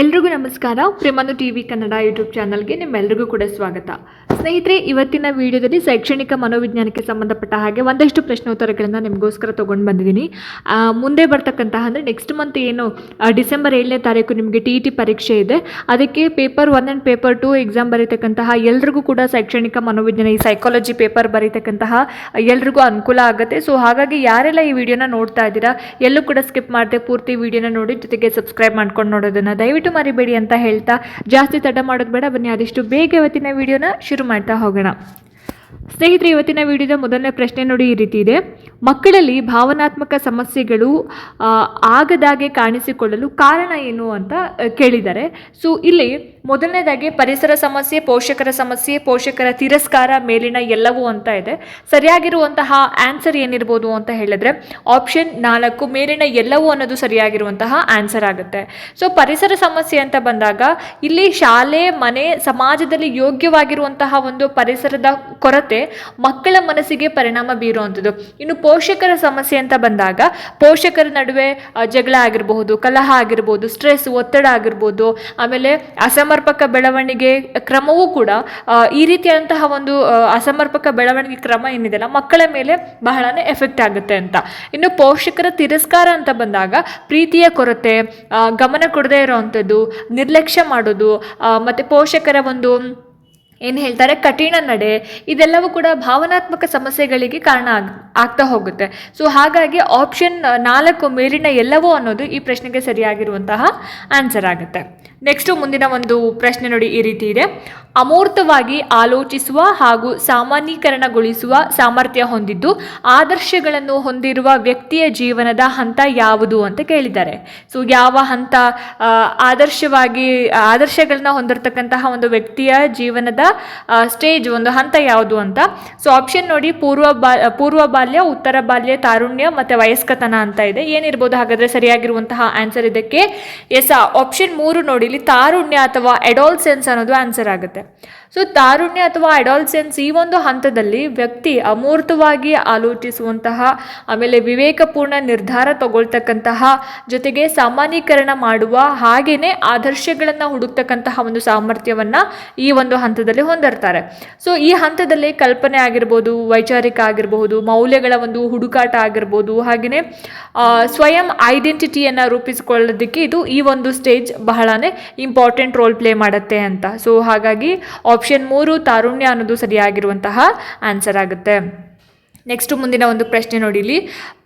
ಎಲ್ರಿಗೂ ನಮಸ್ಕಾರ. ಪ್ರೇಮನು ಟಿ ವಿ ಕನ್ನಡ ಯೂಟ್ಯೂಬ್ ಚಾನಲ್ಗೆ ನಿಮ್ಮೆಲ್ಲರಿಗೂ ಕೂಡ ಸ್ವಾಗತ. ಸ್ನೇಹಿತರೆ, ಇವತ್ತಿನ ವಿಡಿಯೋದಲ್ಲಿ ಶೈಕ್ಷಣಿಕ ಮನೋವಿಜ್ಞಾನಕ್ಕೆ ಸಂಬಂಧಪಟ್ಟ ಹಾಗೆ ಒಂದಷ್ಟು ಪ್ರಶ್ನೋತ್ತರಗಳನ್ನು ನಿಮಗೋಸ್ಕರ ತೊಗೊಂಡು ಬಂದಿದ್ದೀನಿ. ಮುಂದೆ ಬರ್ತಕ್ಕಂತಹ ಅಂದರೆ ನೆಕ್ಸ್ಟ್ ಮಂತ್ ಏನು ಡಿಸೆಂಬರ್ ಏಳನೇ ತಾರೀಕು ನಿಮಗೆ ಟಿ ಇ ಟಿ ಪರೀಕ್ಷೆ ಇದೆ. ಅದಕ್ಕೆ paper one and paper two exam ಬರೀತಕ್ಕಂತಹ ಎಲ್ರಿಗೂ ಕೂಡ ಶೈಕ್ಷಣಿಕ ಮನೋವಿಜ್ಞಾನ, ಈ ಸೈಕಾಲಜಿ ಪೇಪರ್ ಬರೀತಕ್ಕಂತಹ ಎಲ್ರಿಗೂ ಅನುಕೂಲ ಆಗುತ್ತೆ. ಸೊ ಹಾಗಾಗಿ ಯಾರೆಲ್ಲ ಈ ವಿಡಿಯೋನ ನೋಡ್ತಾ ಇದ್ದೀರಾ, ಎಲ್ಲೂ ಕೂಡ ಸ್ಕಿಪ್ ಮಾಡದೆ ಪೂರ್ತಿ ವಿಡಿಯೋನ ನೋಡಿ, ಜೊತೆಗೆ ಸಬ್ಸ್ಕ್ರೈಬ್ ಮಾಡ್ಕೊಂಡು ನೋಡೋದನ್ನು ದಯವಿಟ್ಟು ಮರಿಬೇಡಿ ಅಂತ ಹೇಳ್ತಾ ಜಾಸ್ತಿ ತಡ ಮಾಡೋದು ಬೇಡ ಬನ್ನಿ, ಆದಷ್ಟು ಬೇಗ ಇವತ್ತಿನ ವಿಡಿಯೋನ ಶುರು ಮಾಡ್ತಾ ಹೋಗೋಣ. ಸ್ನೇಹಿತರೆ, ಇವತ್ತಿನ ವಿಡಿಯೋದ ಮೊದಲನೇ ಪ್ರಶ್ನೆ ನೋಡಿ ಈ ರೀತಿ ಇದೆ. ಮಕ್ಕಳಲ್ಲಿ ಭಾವನಾತ್ಮಕ ಸಮಸ್ಯೆಗಳು ಆಗದಾಗೆ ಕಾಣಿಸಿಕೊಳ್ಳಲು ಕಾರಣ ಏನು ಅಂತ ಕೇಳಿದ್ದಾರೆ. ಸೊ, ಇಲ್ಲಿ ಮೊದಲನೇದಾಗಿ ಪರಿಸರ ಸಮಸ್ಯೆ, ಪೋಷಕರ ಸಮಸ್ಯೆ, ಪೋಷಕರ ತಿರಸ್ಕಾರ ಮೇಲಿನ ಎಲ್ಲವೂ ಅಂತ ಇದೆ. ಸರಿಯಾಗಿರುವಂತಹ ಆನ್ಸರ್ ಏನಿರ್ಬೋದು ಅಂತ ಹೇಳಿದ್ರೆ ಆಪ್ಷನ್ ನಾಲ್ಕು ಮೇಲಿನ ಎಲ್ಲವೂ ಅನ್ನೋದು ಸರಿಯಾಗಿರುವಂತಹ ಆನ್ಸರ್ ಆಗುತ್ತೆ. ಸೊ, ಪರಿಸರ ಸಮಸ್ಯೆ ಅಂತ ಬಂದಾಗ, ಇಲ್ಲಿ ಶಾಲೆ, ಮನೆ, ಸಮಾಜದಲ್ಲಿ ಯೋಗ್ಯವಾಗಿರುವಂತಹ ಒಂದು ಪರಿಸರದ ಕೊರತೆ ಮಕ್ಕಳ ಮನಸ್ಸಿಗೆ ಪರಿಣಾಮ ಬೀರುವಂಥದ್ದು. ಇನ್ನು ಪೋಷಕರ ಸಮಸ್ಯೆ ಅಂತ ಬಂದಾಗ, ಪೋಷಕರ ನಡುವೆ ಜಗಳ ಆಗಿರಬಹುದು, ಕಲಹ ಆಗಿರ್ಬೋದು ಸ್ಟ್ರೆಸ್ ಒತ್ತಡ ಆಗಿರ್ಬೋದು, ಆಮೇಲೆ ಅಸಮರ್ಪಕ ಬೆಳವಣಿಗೆ ಕ್ರಮವೂ ಕೂಡ ಈ ರೀತಿಯಾದಂತಹ ಒಂದು ಅಸಮರ್ಪಕ ಬೆಳವಣಿಗೆ ಕ್ರಮ ಏನಿದೆಯಲ್ಲ ಮಕ್ಕಳ ಮೇಲೆ ಬಹಳನೇ ಎಫೆಕ್ಟ್ ಆಗುತ್ತೆ ಅಂತ. ಇನ್ನು ಪೋಷಕರ ತಿರಸ್ಕಾರ ಅಂತ ಬಂದಾಗ, ಪ್ರೀತಿಯ ಕೊರತೆ ಗಮನ ಕೊಡದೇ ಇರೋವಂಥದ್ದು, ನಿರ್ಲಕ್ಷ್ಯ ಮಾಡೋದು ಮತ್ತು ಮತ್ತೆ ಪೋಷಕರ ಒಂದು ಏನು ಹೇಳ್ತಾರೆ? ಕಠಿಣ ನಡೆ. ಇದೆಲ್ಲವೂ ಕೂಡ ಭಾವನಾತ್ಮಕ ಸಮಸ್ಯೆಗಳಿಗೆ ಕಾರಣ ಆಗ್, ಆಗ್ತಾ ಹೋಗುತ್ತೆ. ಸೊ ಹಾಗಾಗಿ ಆಪ್ಷನ್ ನಾಲ್ಕು ಮೇಲಿನ ಎಲ್ಲವೂ ಅನ್ನೋದು ಈ ಪ್ರಶ್ನೆಗೆ ಸರಿಯಾಗಿರುವಂತಹ ಆನ್ಸರ್ ಆಗುತ್ತೆ. ನೆಕ್ಸ್ಟು ಮುಂದಿನ ಒಂದು ಪ್ರಶ್ನೆ ನೋಡಿ ಈ ರೀತಿ ಇದೆ. ಅಮೂರ್ತವಾಗಿ ಆಲೋಚಿಸುವ ಹಾಗೂ ಸಾಮಾನ್ಯೀಕರಣಗೊಳಿಸುವ ಸಾಮರ್ಥ್ಯ ಹೊಂದಿದ್ದು, ಆದರ್ಶಗಳನ್ನು ಹೊಂದಿರುವ ವ್ಯಕ್ತಿಯ ಜೀವನದ ಹಂತ ಯಾವುದು ಅಂತ ಕೇಳಿದ್ದಾರೆ. ಸೊ ಯಾವ ಹಂತ ಆದರ್ಶವಾಗಿ, ಆದರ್ಶಗಳನ್ನ ಹೊಂದಿರತಕ್ಕಂತಹ ಒಂದು ವ್ಯಕ್ತಿಯ ಜೀವನದ ಸ್ಟೇಜ್ ಒಂದು ಹಂತ ಯಾವುದು ಅಂತ. ಸೊ ಆಪ್ಷನ್ ನೋಡಿ ಪೂರ್ವ ಬಾ, ಪೂರ್ವ ಬಾಲ್ಯ, ಉತ್ತರ ಬಾಲ್ಯ, ತಾರುಣ್ಯ ಮತ್ತು ವಯಸ್ಕತನ ಅಂತ ಇದೆ. ಏನಿರ್ಬೋದು ಹಾಗಾದರೆ ಸರಿಯಾಗಿರುವಂತಹ ಆನ್ಸರ್ ಇದಕ್ಕೆ? ಎಸ್ ಆಪ್ಷನ್ ಮೂರು ನೋಡಿ. ಇಲ್ಲಿ ತಾರುಣ್ಯ ಅಥವಾ ಎಡೋಲ್ಸೆನ್ಸ್ ಅನ್ನೋದು ಆನ್ಸರ್ ಆಗುತ್ತೆ. ಸೊ ತಾರುಣ್ಯ ಅಥವಾ ಅಡಾಲ್ಸೆನ್ಸ್ ಈ ಒಂದು ಹಂತದಲ್ಲಿ ವ್ಯಕ್ತಿ ಅಮೂರ್ತವಾಗಿ ಆಲೋಚಿಸುವಂತಹ, ಆಮೇಲೆ ವಿವೇಕಪೂರ್ಣ ನಿರ್ಧಾರ ತಗೊಳ್ತಕ್ಕಂತಹ, ಜೊತೆಗೆ ಸಾಮಾನ್ಯೀಕರಣ ಮಾಡುವ ಹಾಗೆಯೇ ಆದರ್ಶಗಳನ್ನು ಹುಡುಕ್ತಕ್ಕಂತಹ ಒಂದು ಸಾಮರ್ಥ್ಯವನ್ನ ಈ ಒಂದು ಹಂತದಲ್ಲಿ ಹೊಂದಿರ್ತಾರೆ. ಸೊ ಈ ಹಂತದಲ್ಲಿ ಕಲ್ಪನೆ ಆಗಿರ್ಬೋದು, ವೈಚಾರಿಕ ಆಗಿರಬಹುದು, ಮೌಲ್ಯಗಳ ಒಂದು ಹುಡುಕಾಟ ಆಗಿರ್ಬೋದು ಹಾಗೆಯೇ ಸ್ವಯಂ ಐಡೆಂಟಿಟಿಯನ್ನು ರೂಪಿಸಿಕೊಳ್ಳೋದಕ್ಕೆ ಇದು ಈ ಒಂದು ಸ್ಟೇಜ್ ಬಹಳನೇ ಇಂಪಾರ್ಟೆಂಟ್ ರೋಲ್ ಪ್ಲೇ ಮಾಡುತ್ತೆ ಅಂತ. ಸೊ ಹಾಗಾಗಿ ಆಪ್ಷನ್ ಮೂರು ತಾರುಣ್ಯ ಅನ್ನೋದು ಸರಿಯಾಗಿರುವಂತಹ ಆನ್ಸರ್ ಆಗುತ್ತೆ. ನೆಕ್ಸ್ಟ್ ಮುಂದಿನ ಒಂದು ಪ್ರಶ್ನೆ ನೋಡಿ ಇಲ್ಲಿ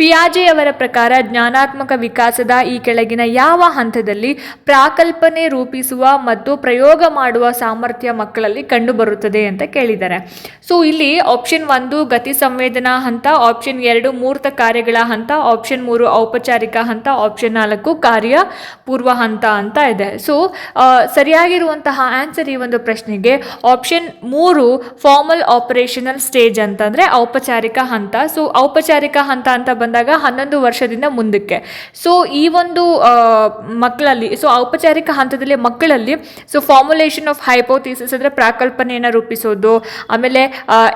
ಪಿಯಾಜೆ ಅವರ ಪ್ರಕಾರ ಜ್ಞಾನಾತ್ಮಕ ವಿಕಾಸದ ಈ ಕೆಳಗಿನ ಯಾವ ಹಂತದಲ್ಲಿ ಪ್ರಾಕಲ್ಪನೆ ರೂಪಿಸುವ ಮತ್ತು ಪ್ರಯೋಗ ಮಾಡುವ ಸಾಮರ್ಥ್ಯ ಮಕ್ಕಳಲ್ಲಿ ಕಂಡುಬರುತ್ತದೆ ಅಂತ ಕೇಳಿದ್ದಾರೆ. ಸೊ ಇಲ್ಲಿ ಆಪ್ಷನ್ ಒಂದು ಗತಿ ಸಂವೇದನಾ ಹಂತ ಆಪ್ಷನ್ ಎರಡು ಮೂರ್ತ ಕಾರ್ಯಗಳ ಹಂತ ಆಪ್ಷನ್ ಮೂರು ಔಪಚಾರಿಕ ಹಂತ ಆಪ್ಷನ್ ನಾಲ್ಕು ಕಾರ್ಯ ಪೂರ್ವ ಹಂತ ಅಂತ ಇದೆ. ಸೊ ಸರಿಯಾಗಿರುವಂತಹ ಆನ್ಸರ್ ಈ ಒಂದು ಪ್ರಶ್ನೆಗೆ ಆಪ್ಷನ್ ಮೂರು ಫಾರ್ಮಲ್ ಆಪರೇಷನಲ್ ಸ್ಟೇಜ್ ಅಂತಂದ್ರೆ ಔಪಚಾರಿಕ ಹಂತ. ಸೊ ಔಪಚಾರಿಕ ಹಂತ ಅಂತ ಬಂದಾಗ ಹನ್ನೊಂದು ವರ್ಷದಿಂದ ಮುಂದಕ್ಕೆ. ಸೊ ಈ ಒಂದು ಮಕ್ಕಳಲ್ಲಿ ಸೊ ಔಪಚಾರಿಕ ಹಂತದಲ್ಲಿ ಮಕ್ಕಳಲ್ಲಿ ಸೊ ಫಾರ್ಮುಲೇಷನ್ ಆಫ್ ಹೈಪೋಥಿಸಿಸ್ ಅಂದರೆ ಪ್ರಾಕಲ್ಪನೆಯನ್ನು ರೂಪಿಸೋದು, ಆಮೇಲೆ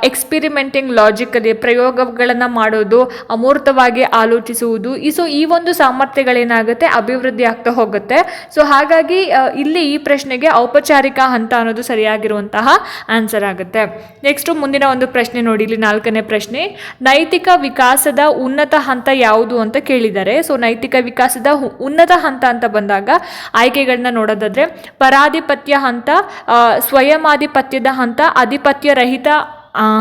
ಎಕ್ಸ್ಪಿರಿಮೆಂಟಿಂಗ್ ಲಾಜಿಕಲಿ ಪ್ರಯೋಗಗಳನ್ನು ಮಾಡೋದು, ಅಮೂರ್ತವಾಗಿ ಆಲೋಚಿಸುವುದು, ಈ ಸೊ ಈ ಒಂದು ಸಾಮರ್ಥ್ಯಗಳೇನಾಗುತ್ತೆ, ಅಭಿವೃದ್ಧಿ ಆಗ್ತಾ ಹೋಗುತ್ತೆ. ಸೊ ಹಾಗಾಗಿ ಇಲ್ಲಿ ಈ ಪ್ರಶ್ನೆಗೆ ಔಪಚಾರಿಕ ಹಂತ ಅನ್ನೋದು ಸರಿಯಾಗಿರುವಂತಹ ಆನ್ಸರ್ ಆಗುತ್ತೆ. ನೆಕ್ಸ್ಟ್ ಮುಂದಿನ ಒಂದು ಪ್ರಶ್ನೆ ನೋಡಿ, ಇಲ್ಲಿ ನಾಲ್ಕನೇ ಪ್ರಶ್ನೆ. ನೈತಿಕ ವಿಕಾಸದ ಉನ್ನತ ಹಂತ ಯಾವುದು ಅಂತ ಕೇಳಿದ್ದಾರೆ ಸೊ ನೈತಿಕ ವಿಕಾಸದ ಉನ್ನತ ಹಂತ ಅಂತ ಬಂದಾಗ ಆಯ್ಕೆಗಳನ್ನ ನೋಡೋದಾದ್ರೆ ಪರಾಧಿಪತ್ಯ ಹಂತ ಸ್ವಯಮಾಧಿಪತ್ಯದ ಹಂತ, ಅಧಿಪತ್ಯ ರಹಿತ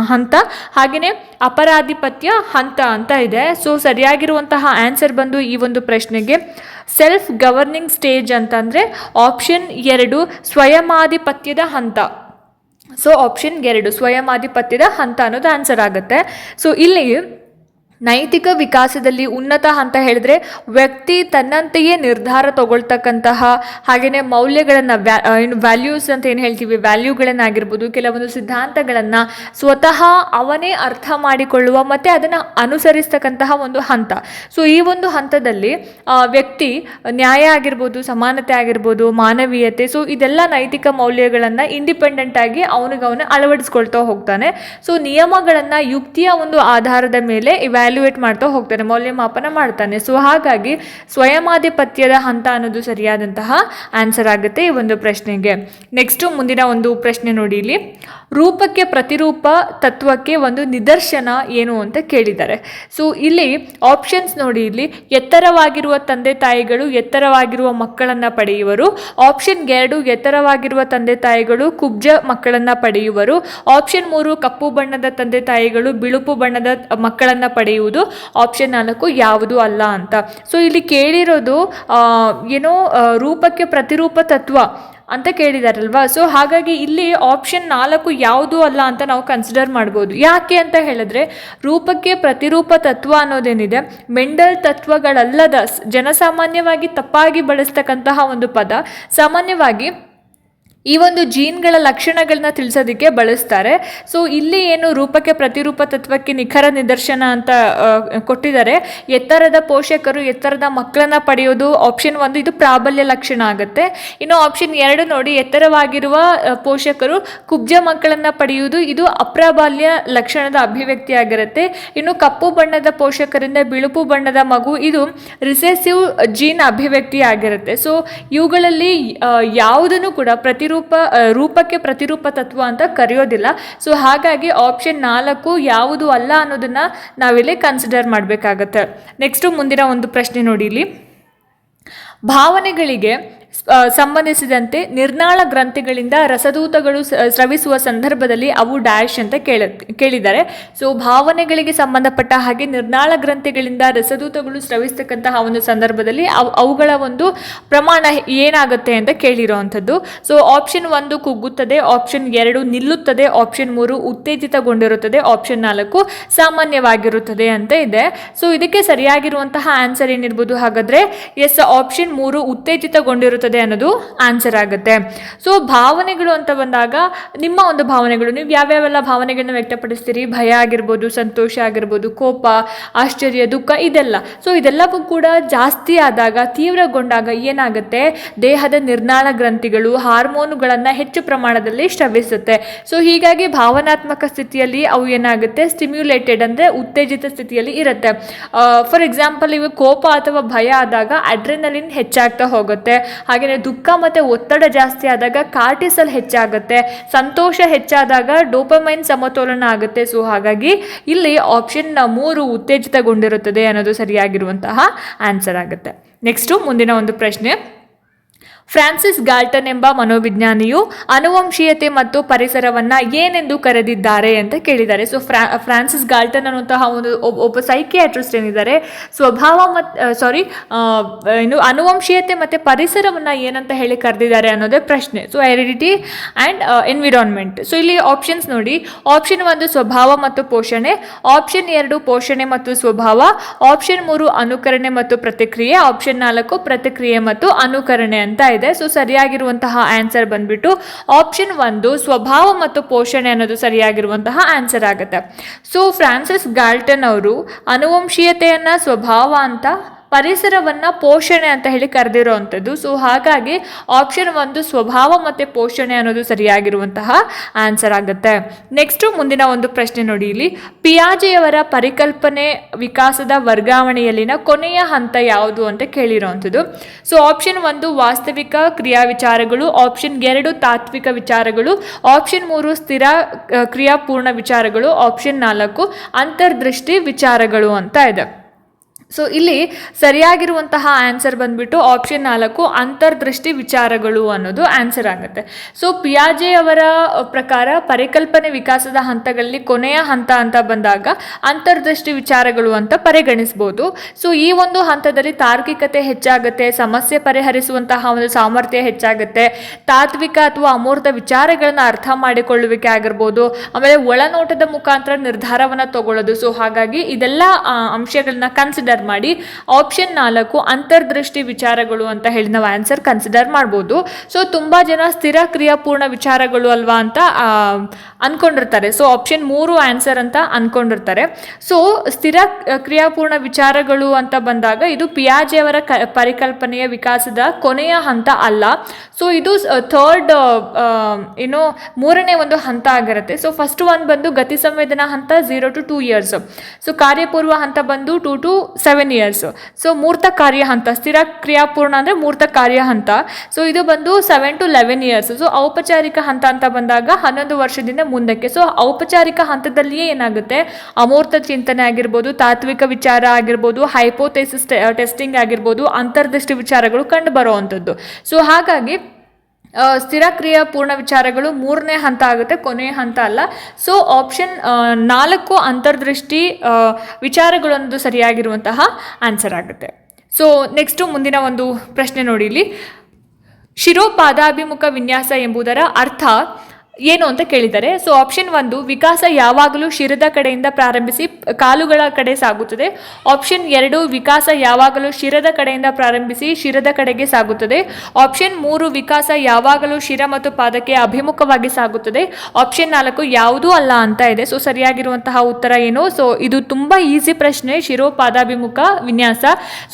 ಹಂತ ಹಾಗೆಯೇ ಅಪರಾಧಿಪತ್ಯ ಹಂತ ಅಂತ ಇದೆ. ಸೊ ಸರಿಯಾಗಿರುವಂತಹ ಆನ್ಸರ್ ಬಂದು ಈ ಒಂದು ಪ್ರಶ್ನೆಗೆ ಸೆಲ್ಫ್ ಗವರ್ನಿಂಗ್ ಸ್ಟೇಜ್ ಅಂತಂದರೆ ಆಪ್ಷನ್ ಎರಡು ಸ್ವಯಮಾಧಿಪತ್ಯದ ಹಂತ. ಸೊ ಆಪ್ಷನ್ ಎರಡು ಸ್ವಯಮಾಧಿಪತ್ಯದ ಹಂತ ಅನ್ನೋದು ಆನ್ಸರ್ ಆಗುತ್ತೆ. ಸೊ ಇಲ್ಲಿ ನೈತಿಕ ವಿಕಾಸದಲ್ಲಿ ಉನ್ನತ ಅಂತ ಹೇಳಿದ್ರೆ ವ್ಯಕ್ತಿ ತನ್ನಂತೆಯೇ ನಿರ್ಧಾರ ತಗೊಳ್ತಕ್ಕಂತಹ ಹಾಗೆಯೇ ಮೌಲ್ಯಗಳನ್ನು ವ್ಯಾ ಏನು ವ್ಯಾಲ್ಯೂಸ್ ಅಂತ ಏನು ಹೇಳ್ತೀವಿ? ವ್ಯಾಲ್ಯೂಗಳನ್ನಾಗಿರ್ಬೋದು ಕೆಲವೊಂದು ಸಿದ್ಧಾಂತಗಳನ್ನು ಸ್ವತಃ ಅವನೇ ಅರ್ಥ ಮಾಡಿಕೊಳ್ಳುವ ಮತ್ತು ಅದನ್ನು ಅನುಸರಿಸ್ತಕ್ಕಂತಹ ಒಂದು ಹಂತ. ಸೊ ಈ ಒಂದು ಹಂತದಲ್ಲಿ ವ್ಯಕ್ತಿ ನ್ಯಾಯ ಆಗಿರ್ಬೋದು, ಸಮಾನತೆ ಆಗಿರ್ಬೋದು, ಮಾನವೀಯತೆ ಸೊ ಇದೆಲ್ಲ ನೈತಿಕ ಮೌಲ್ಯಗಳನ್ನು ಇಂಡಿಪೆಂಡೆಂಟ್ ಆಗಿ ಅವನಿಗೆ ಅವನು ಅಳವಡಿಸ್ಕೊಳ್ತಾ ಹೋಗ್ತಾನೆ. ಸೊ ನಿಯಮಗಳನ್ನು, ಯುಕ್ತಿಯ ಒಂದು ಆಧಾರದ ಮೇಲೆ ಇವ್ಯಾಲ್ಯೂ ಇವ್ಯಾಲ್ಯೂಯೇಟ್ ಮಾಡ್ತಾ ಹೋಗ್ತಾನೆ, ಮೌಲ್ಯಮಾಪನ ಮಾಡ್ತಾನೆ. ಸೊ ಹಾಗಾಗಿ ಸ್ವಯಮಾಧಿಪತ್ಯದ ಹಂತ ಅನ್ನೋದು ಸರಿಯಾದಂತಹ ಆನ್ಸರ್ ಆಗುತ್ತೆ ಈ ಒಂದು ಪ್ರಶ್ನೆಗೆ. ನೆಕ್ಸ್ಟು ಮುಂದಿನ ಒಂದು ಪ್ರಶ್ನೆ ನೋಡಿ ಇಲ್ಲಿ. ರೂಪಕ್ಕೆ ಪ್ರತಿರೂಪ ತತ್ವಕ್ಕೆ ಒಂದು ನಿದರ್ಶನ ಏನು ಅಂತ ಕೇಳಿದ್ದಾರೆ. ಸೊ ಇಲ್ಲಿ ಆಪ್ಷನ್ಸ್ ನೋಡಿ, ಇಲ್ಲಿ ಎತ್ತರವಾಗಿರುವ ತಂದೆ ತಾಯಿಗಳು, ಎತ್ತರವಾಗಿರುವ ಮಕ್ಕಳನ್ನು ಪಡೆಯುವರು. ಆಪ್ಷನ್ ಎರಡು, ಎತ್ತರವಾಗಿರುವ ತಂದೆ ತಾಯಿಗಳು, ಕುಬ್ಜ ಮಕ್ಕಳನ್ನು ಪಡೆಯುವರು. ಆಪ್ಷನ್ ಮೂರು, ಕಪ್ಪು ಬಣ್ಣದ ತಂದೆ ತಾಯಿಗಳು, ಬಿಳುಪು ಬಣ್ಣದ ಮಕ್ಕಳನ್ನು ಪಡೆಯುವುದು. ಆಪ್ಷನ್ ನಾಲ್ಕು, ಯಾವುದು ಅಲ್ಲ ಅಂತ. ಸೊ ಇಲ್ಲಿ ಕೇಳಿರೋದು ಏನೋ ರೂಪಕ್ಕೆ ಪ್ರತಿರೂಪ ತತ್ವ. ಅಂತ ಕೇಳಿದಾರಲ್ವಾ? ಸೊ ಹಾಗಾಗಿ ಇಲ್ಲಿ ಆಪ್ಷನ್ ನಾಲ್ಕು ಯಾವುದು ಅಲ್ಲ ಅಂತ ನಾವು ಕನ್ಸಿಡರ್ ಮಾಡ್ಬೋದು. ಯಾಕೆ ಅಂತ ಹೇಳಿದ್ರೆ, ರೂಪಕ್ಕೆ ಪ್ರತಿರೂಪ ತತ್ವ ಅನ್ನೋದೇನಿದೆ, ಮೆಂಡಲ್ ತತ್ವಗಳಲ್ಲದ ಜನಸಾಮಾನ್ಯವಾಗಿ ತಪ್ಪಾಗಿ ಬಳಸ್ತಕ್ಕಂತಹ ಒಂದು ಪದ, ಸಾಮಾನ್ಯವಾಗಿ ಈ ಒಂದು ಜೀನ್ಗಳ ಲಕ್ಷಣಗಳನ್ನ ತಿಳಿಸೋದಕ್ಕೆ ಬಳಸ್ತಾರೆ. ಸೊ ಇಲ್ಲಿ ಏನು ರೂಪಕ್ಕೆ ಪ್ರತಿರೂಪ ತತ್ವಕ್ಕೆ ನಿಖರ ನಿದರ್ಶನ ಅಂತ ಕೊಟ್ಟಿದ್ದಾರೆ. ಎತ್ತರದ ಪೋಷಕರು ಎತ್ತರದ ಮಕ್ಕಳನ್ನ ಪಡೆಯೋದು ಆಪ್ಷನ್ ಒಂದು, ಇದು ಪ್ರಾಬಲ್ಯ ಲಕ್ಷಣ ಆಗುತ್ತೆ. ಇನ್ನು ಆಪ್ಷನ್ ಎರಡು ನೋಡಿ, ಎತ್ತರವಾಗಿರುವ ಪೋಷಕರು ಕುಬ್ಜ ಮಕ್ಕಳನ್ನ ಪಡೆಯುವುದು ಇದು ಅಪ್ರಾಬಲ್ಯ ಲಕ್ಷಣದ ಅಭಿವ್ಯಕ್ತಿ ಆಗಿರುತ್ತೆ ಇನ್ನು ಕಪ್ಪು ಬಣ್ಣದ ಪೋಷಕರಿಂದ ಬಿಳುಪು ಬಣ್ಣದ ಮಗು, ಇದು ರಿಸೆಸಿವ್ ಜೀನ್ ಅಭಿವ್ಯಕ್ತಿ ಆಗಿರುತ್ತೆ ಸೊ ಇವುಗಳಲ್ಲಿ ಯಾವುದನ್ನು ಕೂಡ ಪ್ರತಿರೂಪ ಆ, ರೂಪಕ್ಕೆ ಪ್ರತಿರೂಪ ತತ್ವ ಅಂತ ಕರೆಯೋದಿಲ್ಲ. ಸೊ ಹಾಗಾಗಿ ಆಪ್ಷನ್ ನಾಲ್ಕು ಯಾವುದು ಅಲ್ಲ ಅನ್ನೋದನ್ನ ನಾವಿಲ್ಲಿ ಕನ್ಸಿಡರ್ ಮಾಡಬೇಕಾಗತ್ತೆ. ನೆಕ್ಸ್ಟು ಮುಂದಿನ ಒಂದು ಪ್ರಶ್ನೆ ನೋಡಿ ಇಲ್ಲಿ. ಭಾವನೆಗಳಿಗೆ ಸಂಬಂಧಿಸಿದಂತೆ ನಿರ್ನಾಳ ಗ್ರಂಥಿಗಳಿಂದ ರಸದೂತಗಳು ಸ್ರವಿಸುವ ಸಂದರ್ಭದಲ್ಲಿ ಅವು ಡ್ಯಾಶ್ ಅಂತ ಕೇಳ, ಕೇಳಿದ್ದಾರೆ. ಸೊ, ಭಾವನೆಗಳಿಗೆ ಸಂಬಂಧಪಟ್ಟ ಹಾಗೆ ನಿರ್ನಾಳ ಗ್ರಂಥಿಗಳಿಂದ ರಸದೂತಗಳು ಸ್ರವಿಸ್ತಕ್ಕಂತಹ ಒಂದು ಸಂದರ್ಭದಲ್ಲಿ ಅವು, ಅವುಗಳ ಒಂದು ಪ್ರಮಾಣ ಏನಾಗುತ್ತೆ ಅಂತ ಕೇಳಿರುವಂಥದ್ದು. ಸೊ, ಆಪ್ಷನ್ ಒಂದು ಕುಗ್ಗುತ್ತದೆ, ಆಪ್ಷನ್ ಎರಡು ನಿಲ್ಲುತ್ತದೆ, ಆಪ್ಷನ್ ಮೂರು ಉತ್ತೇಜಿತಗೊಂಡಿರುತ್ತದೆ, ಆಪ್ಷನ್ ನಾಲ್ಕು ಸಾಮಾನ್ಯವಾಗಿರುತ್ತದೆ ಅಂತ ಇದೆ. ಸೊ, ಇದಕ್ಕೆ ಸರಿಯಾಗಿರುವಂತಹ ಆನ್ಸರ್ ಏನಿರ್ಬೋದು ಹಾಗಾದ್ರೆ, ಎಸ್, ಆಪ್ಷನ್ ಮೂರು ಉತ್ತೇಜಿತಗೊಂಡಿರುತ್ತದೆ ಅನ್ನೋದು ಆನ್ಸರ್ ಆಗುತ್ತೆ. ಸೊ ಭಾವನೆಗಳು ಅಂತ ಬಂದಾಗ ನಿಮ್ಮ ಒಂದು ಭಾವನೆಗಳು, ನೀವು ಯಾವ್ಯಾವೆಲ್ಲ ಭಾವನೆಗಳನ್ನ ವ್ಯಕ್ತಪಡಿಸ್ತೀರಿ? ಭಯ ಆಗಿರ್ಬೋದು, ಸಂತೋಷ ಆಗಿರ್ಬೋದು, ಕೋಪ, ಆಶ್ಚರ್ಯ, ದುಃಖ ಇದೆಲ್ಲ. ಸೊ ಇದೆಲ್ಲವೂ ಕೂಡ ಜಾಸ್ತಿ ಆದಾಗ, ತೀವ್ರಗೊಂಡಾಗ ಏನಾಗುತ್ತೆ? ದೇಹದ ನಿರ್ನಾಳ ಗ್ರಂಥಿಗಳು, ಹಾರ್ಮೋನುಗಳನ್ನು ಹೆಚ್ಚು ಪ್ರಮಾಣದಲ್ಲಿ ಸ್ರವಿಸುತ್ತೆ. ಸೊ ಹೀಗಾಗಿ ಭಾವನಾತ್ಮಕ ಸ್ಥಿತಿಯಲ್ಲಿ ಅವು ಏನಾಗುತ್ತೆ? ಸ್ಟಿಮ್ಯುಲೇಟೆಡ್ ಅಂದರೆ ಉತ್ತೇಜಿತ ಸ್ಥಿತಿಯಲ್ಲಿ ಇರುತ್ತೆ. ಫಾರ್ ಎಕ್ಸಾಂಪಲ್ ಇವು ಕೋಪ ಅಥವಾ ಭಯ ಆದಾಗ ಅಡ್ರೆನಲಿನ್ ಹೆಚ್ಚಾಗ್ತಾ ಹೋಗುತ್ತೆ. ಹಾಗೆಯೇ ದುಃಖ ಮತ್ತು ಒತ್ತಡ ಜಾಸ್ತಿ ಆದಾಗ ಕಾರ್ಟಿಸಲ್ ಹೆಚ್ಚಾಗುತ್ತೆ. ಸಂತೋಷ ಹೆಚ್ಚಾದಾಗ ಡೋಪಮೈನ್ ಸಮತೋಲನ ಆಗುತ್ತೆ. ಸೊ ಹಾಗಾಗಿ ಇಲ್ಲಿ ಆಪ್ಷನ್ ಮೂರು ಉತ್ತೇಜಿತಗೊಂಡಿರುತ್ತದೆ ಅನ್ನೋದು ಸರಿಯಾಗಿರುವಂತಹ ಆನ್ಸರ್ ಆಗುತ್ತೆ. ನೆಕ್ಸ್ಟು ಮುಂದಿನ ಒಂದು ಪ್ರಶ್ನೆ. ಫ್ರಾನ್ಸಿಸ್ ಗಾಲ್ಟನ್ ಎಂಬ ಮನೋವಿಜ್ಞಾನಿಯು ಅನುವಂಶೀಯತೆ ಮತ್ತು ಪರಿಸರವನ್ನು ಏನೆಂದು ಕರೆದಿದ್ದಾರೆ ಅಂತ ಕೇಳಿದ್ದಾರೆ. ಸೊ ಫ್ರಾ, ಫ್ರಾನ್ಸಿಸ್ ಗಾಲ್ಟನ್ ಅನ್ನುವಂತಹ ಒಂದು ಒಬ್- ಒಬ್ಬ ಸೈಕಿಯಾಟ್ರಿಸ್ಟ್ ಏನಿದ್ದಾರೆ, ಸ್ವಭಾವ ಮತ್ತು ಸಾರಿ ಏನು ಅನುವಂಶೀಯತೆ ಮತ್ತು ಪರಿಸರವನ್ನು ಏನಂತ ಹೇಳಿ ಕರೆದಿದ್ದಾರೆ ಅನ್ನೋದೇ ಪ್ರಶ್ನೆ. So heredity and environment so ಇಲ್ಲಿ ಆಪ್ಷನ್ಸ್ ನೋಡಿ. ಆಪ್ಷನ್ ಒಂದು ಸ್ವಭಾವ ಮತ್ತು ಪೋಷಣೆ. ಆಪ್ಷನ್ ಎರಡು ಪೋಷಣೆ ಮತ್ತು ಸ್ವಭಾವ. ಆಪ್ಷನ್ ಮೂರು ಅನುಕರಣೆ ಮತ್ತು ಪ್ರತಿಕ್ರಿಯೆ. ಆಪ್ಷನ್ ನಾಲ್ಕು ಪ್ರತಿಕ್ರಿಯೆ ಮತ್ತು ಅನುಕರಣೆ ಅಂತ ಇದೆ. ಸೊ ಸರಿಯಾಗಿರುವಂತಹ ಆನ್ಸರ್ ಬಂದ್ಬಿಟ್ಟು ಆಪ್ಷನ್ ಒಂದು, ಸ್ವಭಾವ ಮತ್ತು ಪೋಷಣೆ ಅನ್ನೋದು ಸರಿಯಾಗಿರುವಂತಹ ಆನ್ಸರ್ ಆಗುತ್ತೆ. ಸೊ ಫ್ರಾನ್ಸಿಸ್ ಗಾಲ್ಟನ್ ಅವರು ಅನುವಂಶೀಯತೆಯನ್ನ ಸ್ವಭಾವ ಅಂತ ಪರಿಸರವನ್ನ ಪೋಷಣೆ ಅಂತ ಹೇಳಿ ಕರೆದಿರುವಂಥದ್ದು ಸೊ ಹಾಗಾಗಿ ಆಪ್ಷನ್ ಒಂದು ಸ್ವಭಾವ ಮತ್ತು ಪೋಷಣೆ ಅನ್ನೋದು ಸರಿಯಾಗಿರುವಂತಹ ಆನ್ಸರ್ ಆಗುತ್ತೆ. ನೆಕ್ಸ್ಟು ಮುಂದಿನ ಒಂದು ಪ್ರಶ್ನೆ ನೋಡಿ ಇಲ್ಲಿ. ಪಿಯಾಜೆಯವರ ಪರಿಕಲ್ಪನೆ ವಿಕಾಸದ ವರ್ಗಾವಣೆಯಲ್ಲಿನ ಕೊನೆಯ ಹಂತ ಯಾವುದು ಅಂತ ಕೇಳಿರುವಂಥದ್ದು ಸೊ ಆಪ್ಷನ್ ಒಂದು ವಾಸ್ತವಿಕ ಕ್ರಿಯಾ ವಿಚಾರಗಳು ಆಪ್ಷನ್ ಎರಡು ತಾತ್ವಿಕ ವಿಚಾರಗಳು ಆಪ್ಷನ್ ಮೂರು ಸ್ಥಿರ ಕ್ರಿಯಾಪೂರ್ಣ ವಿಚಾರಗಳು ಆಪ್ಷನ್ ನಾಲ್ಕು ಅಂತರ್ದೃಷ್ಟಿ ವಿಚಾರಗಳು ಅಂತ ಇದೆ. ಸೊ ಇಲ್ಲಿ ಸರಿಯಾಗಿರುವಂತಹ ಆನ್ಸರ್ ಬಂದ್ಬಿಟ್ಟು ಆಪ್ಷನ್ ನಾಲ್ಕು, ಅಂತರ್ದೃಷ್ಟಿ ವಿಚಾರಗಳು ಅನ್ನೋದು ಆನ್ಸರ್ ಆಗುತ್ತೆ. ಸೊ ಪಿಯಾಜೆ ಅವರ ಪ್ರಕಾರ ಪರಿಕಲ್ಪನೆ ವಿಕಾಸದ ಹಂತಗಳಲ್ಲಿ ಕೊನೆಯ ಹಂತ ಅಂತ ಬಂದಾಗ ಅಂತರ್ದೃಷ್ಟಿ ವಿಚಾರಗಳು ಅಂತ ಪರಿಗಣಿಸ್ಬೋದು. ಸೊ ಈ ಒಂದು ಹಂತದಲ್ಲಿ ತಾರ್ಕಿಕತೆ ಹೆಚ್ಚಾಗುತ್ತೆ, ಸಮಸ್ಯೆ ಪರಿಹರಿಸುವಂತಹ ಒಂದು ಸಾಮರ್ಥ್ಯ ಹೆಚ್ಚಾಗುತ್ತೆ, ತಾತ್ವಿಕ ಅಥವಾ ಅಮೂರ್ತ ವಿಚಾರಗಳನ್ನು ಅರ್ಥ ಮಾಡಿಕೊಳ್ಳುವಿಕೆ ಆಗಿರ್ಬೋದು, ಆಮೇಲೆ ಒಳನೋಟದ ಮುಖಾಂತರ ನಿರ್ಧಾರವನ್ನು ತಗೊಳ್ಳೋದು. ಸೊ ಹಾಗಾಗಿ ಇದೆಲ್ಲ ಅಂಶಗಳನ್ನ ಕನ್ಸಿಡರ್ ಮಾಡಿ ಆಪ್ಷನ್ ನಾಲ್ಕು ಅಂತರ್ದೃಷ್ಟಿ ವಿಚಾರಗಳು ಅಂತ ಹೇಳಿ ನಾವು ಆನ್ಸರ್ ಕನ್ಸಿಡರ್ ಮಾಡ್ಬೋದು. ಸೊ ತುಂಬ ಜನ ಸ್ಥಿರ ಕ್ರಿಯಾಪೂರ್ಣ ವಿಚಾರಗಳು ಅಲ್ವಾ ಅಂತ ಅಂದ್ಕೊಂಡಿರ್ತಾರೆ ಸೊ ಆಪ್ಷನ್ ಮೂರು ಆನ್ಸರ್ ಅಂತ ಅಂದ್ಕೊಂಡಿರ್ತಾರೆ ಸೊ ಸ್ಥಿರ ಕ್ರಿಯಾಪೂರ್ಣ ವಿಚಾರಗಳು ಅಂತ ಬಂದಾಗ ಇದು ಪಿಯಾಜೆ ಅವರ ಕ, ಪರಿಕಲ್ಪನೆಯ ವಿಕಾಸದ ಕೊನೆಯ ಹಂತ ಅಲ್ಲ. ಸೊ ಇದು ಥರ್ಡ್ ಏನು ಮೂರನೇ ಒಂದು ಹಂತ ಆಗಿರುತ್ತೆ. ಸೊ ಫಸ್ಟ್ ಒನ್ ಬಂದು ಗತಿ ಸಂವೇದನಾ ಹಂತ zero to two years so ಕಾರ್ಯಪೂರ್ವ ಹಂತ ಬಂದು to two seven years so ಮೂರ್ತ ಕಾರ್ಯ ಹಂತ ಸ್ಥಿರ ಕ್ರಿಯಾಪೂರ್ಣ ಅಂದರೆ ಮೂರ್ತ ಕಾರ್ಯ ಹಂತ ಸೊ ಇದು ಬಂದು seven to eleven years so ಔಪಚಾರಿಕ ಹಂತ ಅಂತ ಬಂದಾಗ ಹನ್ನೊಂದು ವರ್ಷದಿಂದ ಮುಂದಕ್ಕೆ. ಸೊ ಔಪಚಾರಿಕ ಹಂತದಲ್ಲಿಯೇ ಏನಾಗುತ್ತೆ? ಅಮೂರ್ತ ಚಿಂತನೆ ಆಗಿರ್ಬೋದು, ತಾತ್ವಿಕ ವಿಚಾರ ಆಗಿರ್ಬೋದು ಹೈಪೋಥೆಸಿಸ್ ಟೆಸ್ಟಿಂಗ್ ಆಗಿರ್ಬೋದು, ಅಂತರ್ದೃಷ್ಟಿ ವಿಚಾರಗಳು ಕಂಡು ಬರುವಂಥದ್ದು. ಸೊ ಹಾಗಾಗಿ ಸ್ಥಿರ ಕ್ರಿಯಾ ಪೂರ್ಣ ವಿಚಾರಗಳು ಮೂರನೇ ಹಂತ ಆಗುತ್ತೆ, ಕೊನೆಯ ಹಂತ ಅಲ್ಲ. ಸೊ ಆಪ್ಷನ್ ನಾಲ್ಕು ಅಂತರ್ದೃಷ್ಟಿ ವಿಚಾರಗಳೊಂದು ಸರಿಯಾಗಿರುವಂತಹ ಆನ್ಸರ್ ಆಗುತ್ತೆ. ಸೊ ನೆಕ್ಸ್ಟು ಮುಂದಿನ ಒಂದು ಪ್ರಶ್ನೆ ನೋಡಿ ಇಲ್ಲಿ. ಶಿರೋಪಾದಾಭಿಮುಖ ವಿನ್ಯಾಸ ಎಂಬುದರ ಅರ್ಥ ಏನು ಅಂತ ಕೇಳಿದ್ದಾರೆ ಸೊ ಆಪ್ಷನ್ ಒಂದು ವಿಕಾಸ ಯಾವಾಗಲೂ ಶಿರದ ಕಡೆಯಿಂದ ಪ್ರಾರಂಭಿಸಿ ಕಾಲುಗಳ ಕಡೆ ಸಾಗುತ್ತದೆ. ಆಪ್ಷನ್ ಎರಡು, ವಿಕಾಸ ಯಾವಾಗಲೂ ಶಿರದ ಕಡೆಯಿಂದ ಪ್ರಾರಂಭಿಸಿ ಶಿರದ ಕಡೆಗೆ ಸಾಗುತ್ತದೆ. ಆಪ್ಷನ್ ಮೂರು, ವಿಕಾಸ ಯಾವಾಗಲೂ ಶಿರ ಮತ್ತು ಪಾದಕ್ಕೆ ಅಭಿಮುಖವಾಗಿ ಸಾಗುತ್ತದೆ. ಆಪ್ಷನ್ ನಾಲ್ಕು, ಯಾವುದೂ ಅಲ್ಲ ಅಂತ ಇದೆ. ಸೊ ಸರಿಯಾಗಿರುವಂತಹ ಉತ್ತರ ಏನು? ಸೊ ಇದು ತುಂಬ ಈಸಿ ಪ್ರಶ್ನೆ ಶಿರೋ ಪಾದಾಭಿಮುಖ ವಿನ್ಯಾಸ.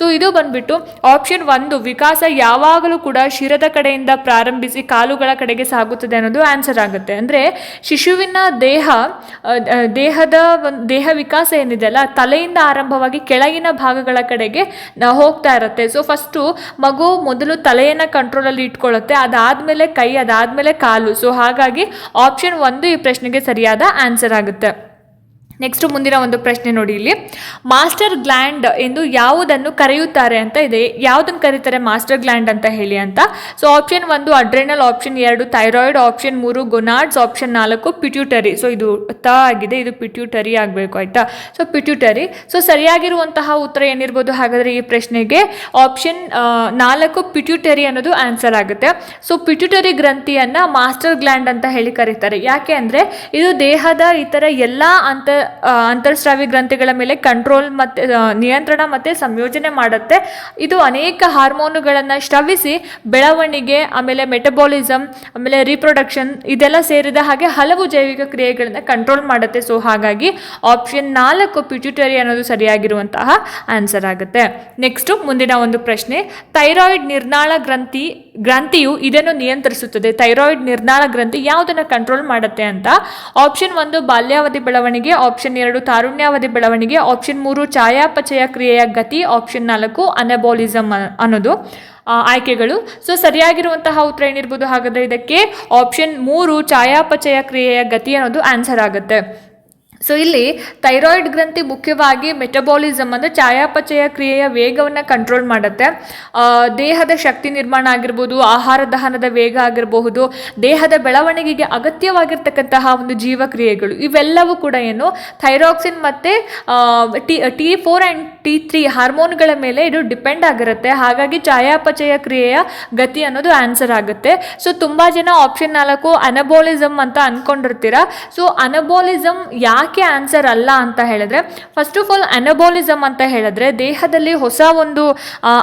ಸೊ ಇದು ಬಂದ್ಬಿಟ್ಟು ಆಪ್ಷನ್ ಒಂದು ವಿಕಾಸ ಯಾವಾಗಲೂ ಕೂಡ ಶಿರದ ಕಡೆಯಿಂದ ಪ್ರಾರಂಭಿಸಿ ಕಾಲುಗಳ ಕಡೆಗೆ ಸಾಗುತ್ತದೆ ಅನ್ನೋದು ಆನ್ಸರ್ ಆಗುತ್ತೆ ಅಂದರೆ ಶಿಶುವಿನ ದೇಹ ದೇಹದ ಒಂದು ದೇಹ ವಿಕಾಸ ಏನಿದೆಯಲ್ಲ ತಲೆಯಿಂದ ಆರಂಭವಾಗಿ ಕೆಳಗಿನ ಭಾಗಗಳ ಕಡೆಗೆ ಹೋಗ್ತಾ ಇರುತ್ತೆ. ಸೊ ಫಸ್ಟು ಮಗು ಮೊದಲು ತಲೆಯನ್ನು ಕಂಟ್ರೋಲಲ್ಲಿ ಇಟ್ಕೊಳ್ಳುತ್ತೆ, ಅದಾದಮೇಲೆ ಕೈ, ಅದಾದಮೇಲೆ ಕಾಲು. ಸೊ ಹಾಗಾಗಿ ಆಪ್ಷನ್ ಒಂದು ಈ ಪ್ರಶ್ನೆಗೆ ಸರಿಯಾದ ಆನ್ಸರ್ ಆಗುತ್ತೆ. ನೆಕ್ಸ್ಟ್ ಮುಂದಿನ ಒಂದು ಪ್ರಶ್ನೆ ನೋಡಿ ಇಲ್ಲಿ. ಮಾಸ್ಟರ್ ಗ್ಲ್ಯಾಂಡ್ ಎಂದು ಯಾವುದನ್ನು ಕರೆಯುತ್ತಾರೆ ಅಂತ ಇದೆ. ಯಾವುದನ್ನು ಕರೀತಾರೆ? ಮಾಸ್ಟರ್ ಗ್ಲ್ಯಾಂಡ್ ಅಂತ ಹೇಳಿ ಅಂತ. ಸೊ ಆಪ್ಷನ್ ಒಂದು ಅಡ್ರೆನಲ್ ಆಪ್ಷನ್ ಎರಡು ಥೈರಾಯ್ಡ್ ಆಪ್ಷನ್ ಮೂರು ಗೊನಾಡ್ಸ್ ಆಪ್ಷನ್ ನಾಲ್ಕು ಪಿಟ್ಯೂಟರಿ ಸೊ ಇದು ತ ಆಗಿದೆ, ಇದು ಪಿಟ್ಯೂಟರಿ ಆಗಬೇಕು, ಆಯಿತಾ? ಸೊ ಪಿಟ್ಯೂಟರಿ ಸೊ ಸರಿಯಾಗಿರುವಂತಹ ಉತ್ತರ ಏನಿರ್ಬೋದು? ಹಾಗಾದರೆ ಈ ಪ್ರಶ್ನೆಗೆ ಆಪ್ಷನ್ ನಾಲ್ಕು ಪಿಟ್ಯೂಟರಿ ಅನ್ನೋದು ಆನ್ಸರ್ ಆಗುತ್ತೆ. ಸೊ ಪಿಟ್ಯೂಟರಿ ಗ್ರಂಥಿಯನ್ನು ಮಾಸ್ಟರ್ ಗ್ಲ್ಯಾಂಡ್ ಅಂತ ಹೇಳಿ ಕರೀತಾರೆ. ಯಾಕೆ ಅಂದರೆ, ಇದು ದೇಹದ ಇತರ ಎಲ್ಲ ಅಂತ ಅಂತರ್ಸ್ರಾವಿ ಗ್ರಂಥಿಗಳ ಮೇಲೆ ಕಂಟ್ರೋಲ್ ಮತ್ತು ನಿಯಂತ್ರಣ ಮತ್ತು ಸಂಯೋಜನೆ ಮಾಡುತ್ತೆ. ಇದು ಅನೇಕ ಹಾರ್ಮೋನುಗಳನ್ನು ಸ್ರವಿಸಿ ಬೆಳವಣಿಗೆ, ಆಮೇಲೆ ಮೆಟಬಾಲಿಸಮ್ ಆಮೇಲೆ ರೀಪ್ರೊಡಕ್ಷನ್ ಇದೆಲ್ಲ ಸೇರಿದ ಹಾಗೆ ಹಲವು ಜೈವಿಕ ಕ್ರಿಯೆಗಳನ್ನು ಕಂಟ್ರೋಲ್ ಮಾಡುತ್ತೆ. ಸೊ ಹಾಗಾಗಿ ಆಪ್ಷನ್ ನಾಲ್ಕು ಪಿಟ್ಯೂಟರಿ ಅನ್ನೋದು ಸರಿಯಾಗಿರುವಂತಹ ಆನ್ಸರ್ ಆಗುತ್ತೆ. ನೆಕ್ಸ್ಟು ಮುಂದಿನ ಒಂದು ಪ್ರಶ್ನೆ. ಥೈರಾಯ್ಡ್ ನಿರ್ನಾಳ ಗ್ರಂಥಿ ಗ್ರಂಥಿಯು ಇದನ್ನು ನಿಯಂತ್ರಿಸುತ್ತದೆ. ಥೈರಾಯ್ಡ್ ನಿರ್ನಾಳ ಗ್ರಂಥಿ ಯಾವುದನ್ನು ಕಂಟ್ರೋಲ್ ಮಾಡುತ್ತೆ ಅಂತ? ಆಪ್ಷನ್ ಒಂದು, ಬಾಲ್ಯಾವಧಿ ಬೆಳವಣಿಗೆ. ಆಪ್ಷನ್ ಎರಡು, ತಾರುಣ್ಯಾವಧಿ ಬೆಳವಣಿಗೆ. ಆಪ್ಷನ್ ಮೂರು, ಛಾಯಾಪಚಯ ಕ್ರಿಯೆಯ ಗತಿ. ಆಪ್ಷನ್ ನಾಲ್ಕು ಅನಬೋಲಿಸಮ್ ಅನ್ನೋದು ಆಯ್ಕೆಗಳು. ಸೊ ಸರಿಯಾಗಿರುವಂತಹ ಉತ್ತರ ಏನಿರ್ಬೋದು ಹಾಗಾದರೆ ಇದಕ್ಕೆ? ಆಪ್ಷನ್ ಮೂರು, ಛಾಯಾಪಚಯ ಕ್ರಿಯೆಯ ಗತಿ ಅನ್ನೋದು ಆನ್ಸರ್ ಆಗುತ್ತೆ. ಸೊ ಇಲ್ಲಿ ಥೈರಾಯ್ಡ್ ಗ್ರಂಥಿ ಮುಖ್ಯವಾಗಿ ಮೆಟಬಾಲಿಸಮ್ ಅಂದರೆ ಚಯಾಪಚಯ ಕ್ರಿಯೆಯ ವೇಗವನ್ನು ಕಂಟ್ರೋಲ್ ಮಾಡುತ್ತೆ. ದೇಹದ ಶಕ್ತಿ ನಿರ್ಮಾಣ ಆಗಿರ್ಬೋದು, ಆಹಾರ ದಹನದ ವೇಗ ಆಗಿರಬಹುದು, ದೇಹದ ಬೆಳವಣಿಗೆಗೆ ಅಗತ್ಯವಾಗಿರ್ತಕ್ಕಂತಹ ಒಂದು ಜೀವಕ್ರಿಯೆಗಳು. ಇವೆಲ್ಲವೂ ಕೂಡ ಏನು? ಥೈರಾಕ್ಸಿನ್ ಮತ್ತು T T four and T three ಹಾರ್ಮೋನ್ಗಳ ಮೇಲೆ ಇದು ಡಿಪೆಂಡ್ ಆಗಿರುತ್ತೆ. ಹಾಗಾಗಿ ಚಯಾಪಚಯ ಕ್ರಿಯೆಯ ಗತಿ ಅನ್ನೋದು ಆನ್ಸರ್ ಆಗುತ್ತೆ. ಸೊ ತುಂಬ ಜನ ಆಪ್ಷನ್ ನಾಲ್ಕು ಅನಬೋಲಿಸಮ್ ಅಂತ ಅಂದ್ಕೊಂಡಿರ್ತೀರ ಸೊ ಅನಬೋಲಿಸಮ್ ಯಾಕೆ ಆನ್ಸರ್ ಅಲ್ಲ ಅಂತ ಹೇಳಿದ್ರೆ ಫಸ್ಟ್ ಆಫ್ ಆಲ್ ಅನಬೋಲಿಸಮ್ ಅಂತ ಹೇಳಿದ್ರೆ, ದೇಹದಲ್ಲಿ ಹೊಸ ಒಂದು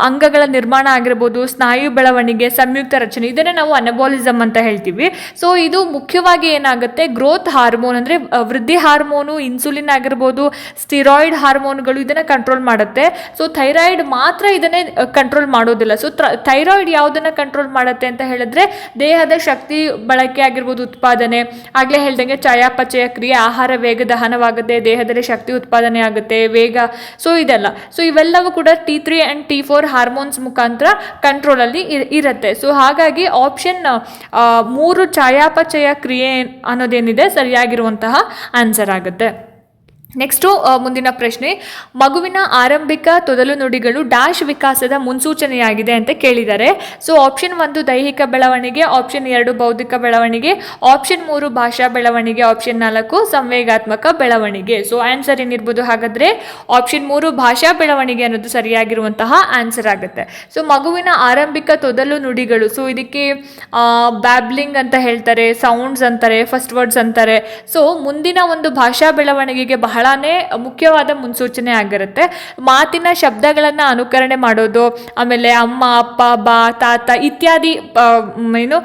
ಅಂಗಗಳ ನಿರ್ಮಾಣ ಆಗಿರ್ಬೋದು, ಸ್ನಾಯು ಬೆಳವಣಿಗೆ, ಸಂಯುಕ್ತ ರಚನೆ, ಇದನ್ನೇ ನಾವು ಅನಬೋಲಿಸಮ್ ಅಂತ ಹೇಳ್ತೀವಿ. ಸೊ ಇದು ಮುಖ್ಯವಾಗಿ ಏನಾಗುತ್ತೆ? ಗ್ರೋತ್ ಹಾರ್ಮೋನ್ ಅಂದರೆ ವೃದ್ಧಿ ಹಾರ್ಮೋನು ಇನ್ಸುಲಿನ್ ಆಗಿರ್ಬೋದು ಸ್ಟಿರಾಯ್ಡ್ ಹಾರ್ಮೋನ್ಗಳು ಇದನ್ನು ಕಂಟ್ರೋಲ್ ಮಾಡುತ್ತೆ. ಸೊ ಥೈರಾಯ್ಡ್ ಮಾತ್ರ ಇದನ್ನೇ ಕಂಟ್ರೋಲ್ ಮಾಡೋದಿಲ್ಲ. ಸೊ ಥೈರಾಯ್ಡ್ ಯಾವುದನ್ನು ಕಂಟ್ರೋಲ್ ಮಾಡುತ್ತೆ ಅಂತ ಹೇಳಿದ್ರೆ, ದೇಹದ ಶಕ್ತಿ ಬಳಕೆ ಆಗಿರ್ಬೋದು, ಉತ್ಪಾದನೆ, ಆಗಲೇ ಹೇಳ್ದಂಗೆ ಚಯಾಪಚಯ ಕ್ರಿಯೆ, ಆಹಾರ ವೇಗ ದಹನವಾಗುತ್ತೆ, ದೇಹದಲ್ಲಿ ಶಕ್ತಿ ಉತ್ಪಾದನೆ ಆಗುತ್ತೆ ವೇಗ. ಸೊ ಇದೆಲ್ಲ. ಸೊ ಇವೆಲ್ಲವೂ ಕೂಡ T three and T four hormones ಮುಖಾಂತರ ಕಂಟ್ರೋಲಲ್ಲಿ ಇರುತ್ತೆ. ಸೊ ಹಾಗಾಗಿ ಆಪ್ಷನ್ ಮೂರು ಚಯಾಪಚಯ ಕ್ರಿಯೆ ಅನ್ನೋದೇನಿದೆ, ಸರಿಯಾಗಿರುವಂತಹ ಆನ್ಸರ್ ಆಗುತ್ತೆ. ನೆಕ್ಸ್ಟು ಮುಂದಿನ ಪ್ರಶ್ನೆ. ಮಗುವಿನ ಆರಂಭಿಕ ತೊದಲು ನುಡಿಗಳು ಡ್ಯಾಶ್ ವಿಕಾಸದ ಮುನ್ಸೂಚನೆಯಾಗಿದೆ ಅಂತ ಕೇಳಿದ್ದಾರೆ. ಸೊ, ಆಪ್ಷನ್ ಒಂದು ದೈಹಿಕ ಬೆಳವಣಿಗೆ, ಆಪ್ಷನ್ ಎರಡು ಬೌದ್ಧಿಕ ಬೆಳವಣಿಗೆ, ಆಪ್ಷನ್ ಮೂರು ಭಾಷಾ ಬೆಳವಣಿಗೆ, ಆಪ್ಷನ್ ನಾಲ್ಕು ಸಂವೇಗಾತ್ಮಕ ಬೆಳವಣಿಗೆ. ಸೊ, ಆನ್ಸರ್ ಏನಿರ್ಬೋದು ಹಾಗಾದರೆ? ಆಪ್ಷನ್ ಮೂರು ಭಾಷಾ ಬೆಳವಣಿಗೆ ಅನ್ನೋದು ಸರಿಯಾಗಿರುವಂತಹ ಆನ್ಸರ್ ಆಗುತ್ತೆ. ಸೊ, ಮಗುವಿನ ಆರಂಭಿಕ ತೊದಲು ನುಡಿಗಳು, ಸೊ, ಇದಕ್ಕೆ ಬ್ಯಾಬ್ಲಿಂಗ್ ಅಂತ ಹೇಳ್ತಾರೆ, ಸೌಂಡ್ಸ್ ಅಂತಾರೆ, ಫಸ್ಟ್ ವರ್ಡ್ಸ್ ಅಂತಾರೆ. ಸೊ, ಮುಂದಿನ ಒಂದು ಭಾಷಾ ಬೆಳವಣಿಗೆಗೆ ಬಹಳ ಬಹಳನೇ ಮುಖ್ಯವಾದ ಮುನ್ಸೂಚನೆ ಆಗಿರುತ್ತೆ. ಮಾತಿನ ಶಬ್ದಗಳನ್ನು ಅನುಕರಣೆ ಮಾಡೋದು, ಆಮೇಲೆ ಅಮ್ಮ, ಅಪ್ಪ, ಬಾ, ತಾತ ಇತ್ಯಾದಿ ಏನು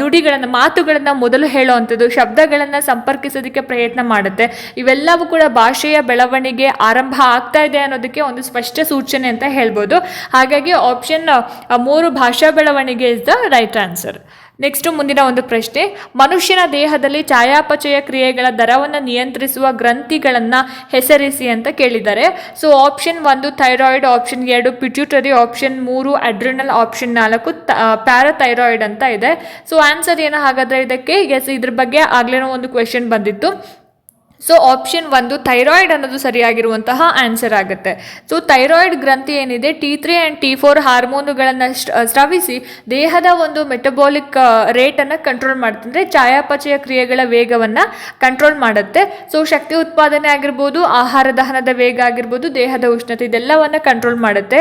ನುಡಿಗಳನ್ನು, ಮಾತುಗಳನ್ನು ಮೊದಲು ಹೇಳುವಂಥದ್ದು, ಶಬ್ದಗಳನ್ನು ಸಂಪರ್ಕಿಸೋದಕ್ಕೆ ಪ್ರಯತ್ನ ಮಾಡುತ್ತೆ. ಇವೆಲ್ಲವೂ ಕೂಡ ಭಾಷೆಯ ಬೆಳವಣಿಗೆ ಆರಂಭ ಆಗ್ತಾ ಇದೆ ಅನ್ನೋದಕ್ಕೆ ಒಂದು ಸ್ಪಷ್ಟ ಸೂಚನೆ ಅಂತ ಹೇಳ್ಬೋದು. ಹಾಗಾಗಿ ಆಪ್ಷನ್ ಮೂರು ಭಾಷಾ ಬೆಳವಣಿಗೆ is the right answer next ಮುಂದಿನ ಒಂದು ಪ್ರಶ್ನೆ. ಮನುಷ್ಯನ ದೇಹದಲ್ಲಿ ಚಯಾಪಚಯ ಕ್ರಿಯೆಗಳ ದರವನ್ನು ನಿಯಂತ್ರಿಸುವ ಗ್ರಂಥಿಗಳನ್ನು ಹೆಸರಿಸಿ ಅಂತ ಕೇಳಿದ್ದಾರೆ. ಸೊ ಆಪ್ಷನ್ ಒಂದು ಥೈರಾಯ್ಡ್ ಆಪ್ಷನ್ ಎರಡು ಪಿಟ್ಯೂಟರಿ ಆಪ್ಷನ್ ಮೂರು ಅಡ್ರಿನಲ್ ಆಪ್ಷನ್ ನಾಲ್ಕು ಪ್ಯಾರಾಥೈರಾಯ್ಡ್ ಅಂತ ಇದೆ. ಸೊ ಆನ್ಸರ್ ಏನು ಹಾಗಾದ್ರೆ ಇದಕ್ಕೆ? ಎಸ್ ಇದ್ರ ಬಗ್ಗೆ ಆಗ್ಲೇನೋ ಒಂದು ಕ್ವೆಶನ್ ಬಂದಿತ್ತು. ಸೊ ಆಪ್ಷನ್ ಒಂದು ಥೈರಾಯ್ಡ್ ಅನ್ನೋದು ಸರಿಯಾಗಿರುವಂತಹ ಆನ್ಸರ್ ಆಗುತ್ತೆ. ಸೊ ಥೈರಾಯ್ಡ್ ಗ್ರಂಥಿ ಏನಿದೆ? T three and T four ಹಾರ್ಮೋನುಗಳನ್ನು ಸ್ರವಿಸಿ ದೇಹದ ಒಂದು ಮೆಟಬಾಲಿಕ್ ರೇಟನ್ನು ಕಂಟ್ರೋಲ್ ಮಾಡುತ್ತೆ. ಅಂದರೆ ಛಾಯಾಪಚಯ ಕ್ರಿಯೆಗಳ ವೇಗವನ್ನು ಕಂಟ್ರೋಲ್ ಮಾಡುತ್ತೆ. ಸೊ ಶಕ್ತಿ ಉತ್ಪಾದನೆ ಆಗಿರ್ಬೋದು, ಆಹಾರ ದಹನದ ವೇಗ ಆಗಿರ್ಬೋದು, ದೇಹದ ಉಷ್ಣತೆ ಇದೆಲ್ಲವನ್ನು ಕಂಟ್ರೋಲ್ ಮಾಡುತ್ತೆ.